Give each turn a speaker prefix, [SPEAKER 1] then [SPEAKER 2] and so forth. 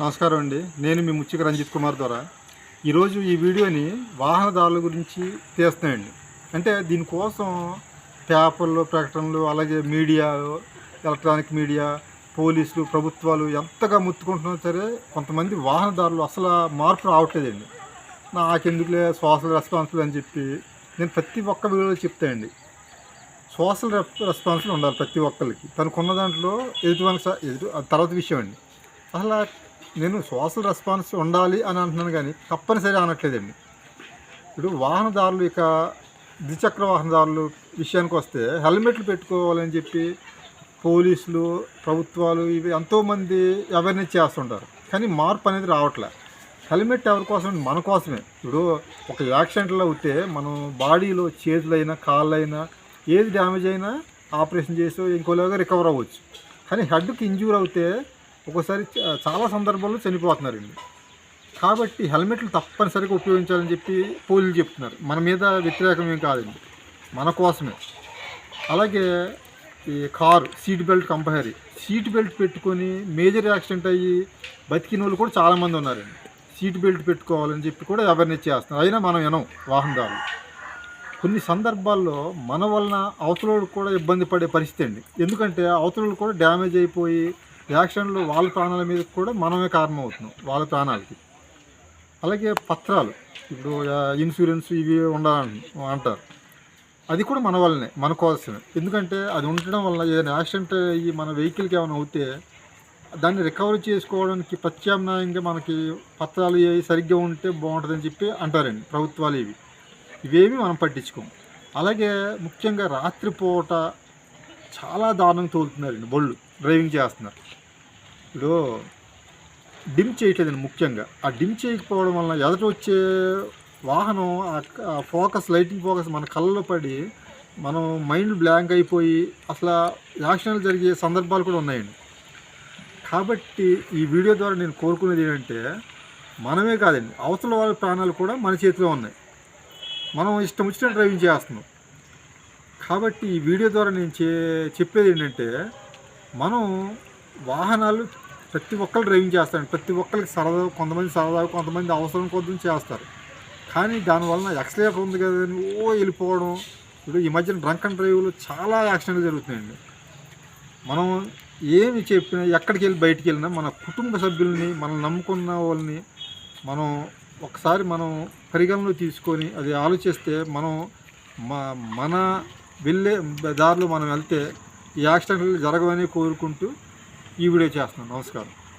[SPEAKER 1] నమస్కారం అండి. నేను మీ ముచ్చిక రంజిత్ కుమార్ ద్వారా. ఈరోజు ఈ వీడియోని వాహనదారుల గురించి తీస్తున్నాయండి అంటే దీనికోసం పేపర్లు ప్రకటనలు అలాగే మీడియా ఎలక్ట్రానిక్ మీడియా పోలీసులు ప్రభుత్వాలు ఎంతగా ముత్తుకుంటున్నా సరే కొంతమంది వాహనదారులు అసలు మార్పు రావట్లేదండి. నాకెందుకులే సోషల్ రెస్పాన్సిబుల్ అని చెప్పి నేను ప్రతి ఒక్క వీడియోలో చెప్తానండి. సోషల్ రెస్పాన్సిబుల్ ఉండాలి ప్రతి ఒక్కరికి తనకున్న దాంట్లో ఎదుటి స- ఎదుటి తర్వాత విషయం అండి. అసలు నేను సోషల్ రెస్పాన్స్ ఉండాలి అని అంటున్నాను కానీ తప్పనిసరి అనట్లేదండి. ఇప్పుడు వాహనదారులు ఇక ద్విచక్ర వాహనదారులు విషయానికి వస్తే హెల్మెట్లు పెట్టుకోవాలని చెప్పి పోలీసులు ప్రభుత్వాలు ఇవి ఎంతోమంది అవేర్నెస్ చేస్తుంటారు. కానీ మార్పు అనేది రావట్లే. హెల్మెట్ ఎవరి కోసం? మన కోసమే. ఇప్పుడు ఒక యాక్సిడెంట్లో ఉంటే మనం బాడీలో చేతులైనా కాళ్ళైనా ఏది డ్యామేజ్ అయినా ఆపరేషన్ చేసి ఇంకోలాగా రికవర్ అవ్వచ్చు. కానీ హెడ్కి ఇంజ్యూర్ అవుతే ఒక్కోసారి చ- చాలా సందర్భాల్లో చనిపోతున్నారండి కాబట్టి హెల్మెట్లు తప్పనిసరిగా ఉపయోగించాలని చెప్పి పోలీసులు చెప్తున్నారు. మన మీద వ్యతిరేకం ఏం కాదండి. మన కోసమే. అలాగే ఈ car seat belt compulsory seat belt పెట్టుకొని మేజర్ యాక్సిడెంట్ అయ్యి బతికిన వాళ్ళు కూడా చాలామంది ఉన్నారండి. సీట్ బెల్ట్ పెట్టుకోవాలని చెప్పి కూడా అవేర్నెస్ చేస్తున్నారు. అయినా మనం వినం వాహనదారులు. కొన్ని సందర్భాల్లో మన వలన అవతల కూడా ఇబ్బంది పడే పరిస్థితి అండి. ఎందుకంటే అవతల కూడా డ్యామేజ్ అయిపోయి యాక్సిడెంట్లు వాళ్ళ ప్రాణాల మీద కూడా మనమే కారణం అవుతున్నాం వాళ్ళ ప్రాణాలకి. అలాగే పత్రాలు ఇప్పుడు ఇన్సూరెన్స్ ఇవి ఉండాలని అంటారు. అది కూడా మన వల్లనే మన కోసమే. ఎందుకంటే అది ఉండడం వల్ల ఏదైనా యాక్సిడెంట్ అయ్యి మన వెహికల్కి ఏమైనా అవుతే దాన్ని రికవరీ చేసుకోవడానికి ప్రత్యామ్నాయంగా మనకి పత్రాలు ఏవి సరిగ్గా ఉంటే బాగుంటుందని చెప్పి అంటారండి ప్రభుత్వాలు ఇవి. ఇవేమి మనం పట్టించుకోం అలాగే ముఖ్యంగా రాత్రిపూట చాలా దారుణంగా తోలుతున్నారండి బళ్ళు డ్రైవింగ్ చేస్తున్నారు. ఇప్పుడు డిమ్ చేయట్లేదండి ముఖ్యంగా. ఆ డిమ్ చేయకపోవడం వలన ఎదుట వచ్చే వాహనం ఆ ఫోకస్ లైటింగ్ ఫోకస్ మన కళ్ళలో పడి మనం మైండ్ బ్లాంక్ అయిపోయి అసలు యాక్సిడెంట్లు జరిగే సందర్భాలు కూడా ఉన్నాయండి. కాబట్టి ఈ వీడియో ద్వారా నేను కోరుకునేది ఏంటంటే మనమే కాదండి అవతల వాళ్ళ ప్రాణాలు కూడా మన చేతిలో ఉన్నాయి. మనం ఇష్టం వచ్చిన డ్రైవింగ్ చేస్తున్నాం. కాబట్టి ఈ వీడియో ద్వారా నేను చే చెప్పేది ఏంటంటే మనం వాహనాలు ప్రతి ఒక్కరు డ్రైవింగ్ చేస్తారు. ప్రతి ఒక్కరికి సరదా కొంతమంది సరదా కొంతమంది అవసరం కొద్ది చేస్తారు. కానీ దానివల్ల ఎక్సలేటర్ ఉంది కదా అని ఓ వెళ్ళిపోవడం. ఇప్పుడు ఈ మధ్యన డ్రంక్ అండ్ డ్రైవ్లో చాలా యాక్సిడెంట్లు జరుగుతున్నాయండి. మనం ఏమి చెప్పినా ఎక్కడికి వెళ్ళి బయటికి వెళ్ళినా మన కుటుంబ సభ్యుల్ని మనం నమ్ముకున్న వాళ్ళని మనం ఒకసారి మనం పరిగణలో తీసుకొని అది ఆలోచిస్తే మనం మన వెళ్ళే దారిలో మనం వెళ్తే ఈ యాక్సిడెంట్లు జరగవని కోరుకుంటూ ఈ వీడియో చేస్తున్నాను. నమస్కారం.